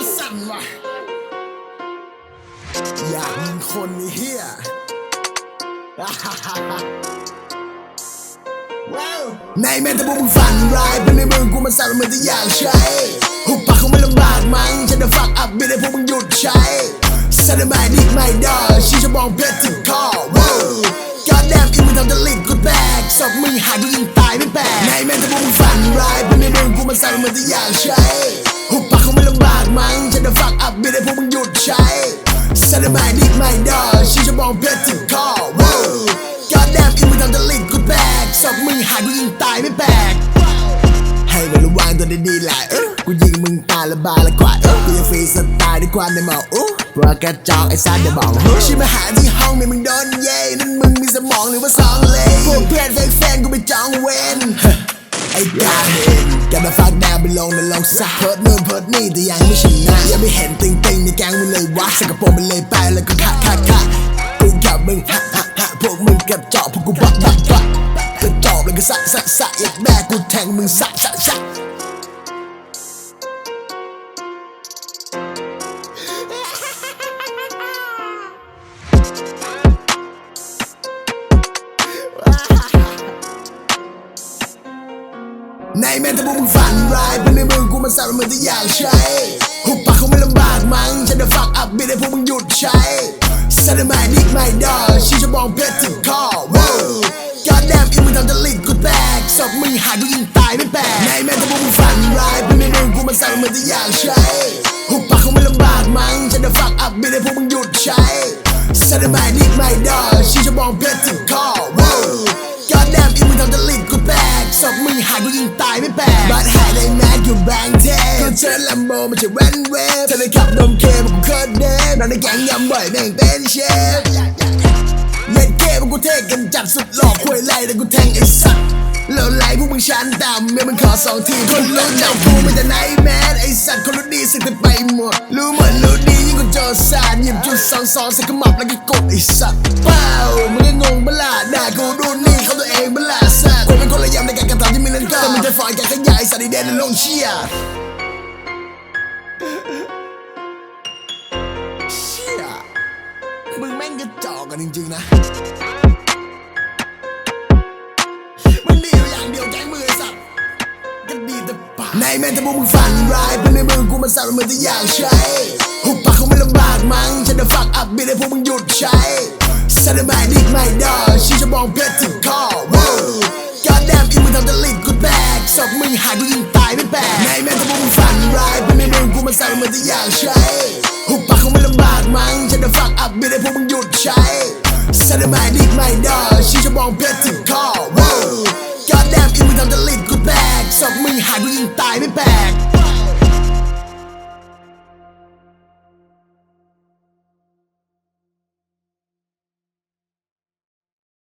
มันสั่นว่ะ อยากยิงคนไอ้เฮียว้าวในแม้แต่พวกมึงฝันร้ายเป็นในมือกูมันสั่นเหมือนจะอยากใช้ หุบปากคงไม่ลำบากมั้งฉันจะฝักอัพบิดให้พวกมึงหยุดใช้สันไม่ดิกไม่ดอชี้จะมองเพชรถึงคอว้าวก็แดมอีมึงทำจะลิดกูแตกศพมึงหายกูยิงตายไม่แปลกในแม้แต่พวกมึงฝันร้ายเป็นในมือกูมันสั่นเหมือนจะอยากใช้ สันไม่ดิกไม่ดอชีจะมองเพชรถึงคอว้าวก็แดมอีมึงทำจะลิดกูแตกศพมึงหายกูยิงตายไม่แปลกให้มันระวังตัวดีๆแหละเออกูยิงมึงตายละบาละกว่าเออกูยังฟรีสไตล์ด้วยความในเมาอู้พรากระจอกไอ้ซานเดบอกชิมาหาที่ห้องไม่มึงโดนเย่นั่นมึงมีสมองหรือว่าสองเลนพวกเพื่อนเฟกแฟนกูไปจองเวนไอ้ดาเห็นแกมาฟักดาวไปลงในลงซะเพิดนู่นเพิดนี่แต่ยังไม่ชนะยังไม่เห็นติงติง แก๊งมึงเลยวะสกปรกมันเลยไปแล้วก็คะคะคะกูกับมึงฮะฮะฮะพวกมึงกับจอบพวกกูบักบักบักกระจอบแล้วก็สะสะสะอยากแม่กูแทงมึงสะสะสะ ในแม้แต่พวกมึงฝันร้ายเป็นในมือกูมันสั่นเหมือนจะอยากใช้ หุบปากคงไม่ลำบากมั้งฉันจะฝักอัพบิดให้พวกมึงหยุดใช้สันไม่ดิกไม่ดอชี้จะมองเพชรถึงคอว้าวก็แดมอีมึงทำจะลิดกูแตกศพมึงหายกูยิงตายไม่แปลกในแม้แต่พวกมึงฝันร้ายเป็นในมือกูมันสั่นเหมือนจะอยากใช้ หุบปากคงไม่ลำบากมั้งฉันจะฝักอัพบิดให้พวกมึงหยุดใช้สันไม่ดิกไม่ดอชี้จะมองเพชรถึงคอ หายกูยิงตายไม่แปลกบัดหายในแมสอยู่แบงค์เทปก็เชิญลัมโบไม่ใช่แวนเวฟเธอเลยขับนมเคมกูเคยเดฟนอนในแก๊งยำบ่อยแม่งเป็นเชฟเย็ดเคมันกูเทกันจัดสุดหลอกควยไล่แต่กูแทงไอ้สัตว์แล้วไล่พวกมึงชันต่ำเมื่อมึงขอสองทีคนรู้จักกูไม่แต่ไหนแมสไอ้สัตว์คนรู้ดีสึกแต่ไปหมด รู้เหมือนรู้ดียิ่งกว่าจรสารหยิบจุดสองสองใส่ขมับแล้วก็กดไอ้สัตว์เปล่ามึงก็งงเปล่าด่ากูดูนี่เขาตัวเองเปล่าสัตว์ นันก็แต่มึงจะฝ่ายการขยายสัตว์ดีเดนลกเชียเชี่ยมึงแม่งกระจอกกันจริงๆนะมึงดีอยู่อย่างเดียวแกมือสัตว์ก็ดีแต่ปากในแม้แต่พวกมึงฝันร้ายเป็นในมือกูมันสั่นเหมือนจะอยากใช้หุบปากคงไม่ลำบากมั้งฉันจะฝักอัพบิดให้พวกมึงหยุดใช้สันไม่ดิกไม่ดอชี้จะมองเพชรถึงคอ หายดูยิงตายไม่แปลกในแม่งถ้าพวกงฝันร้ายเป็นไม่เมืองกูมันสั่งมันจะอยากใช้หุบปากเขาไม่ลำบากมั้งฉันจะฝักอับบิดให้พวกมึงหยุดใช้แสนได้ม่ดีไม่ดอชีจะมองเพชรที่คอ God damn อีมึงทำจะลิ้กูแตกสอบมึงหายดูยิงตายไม่แปลก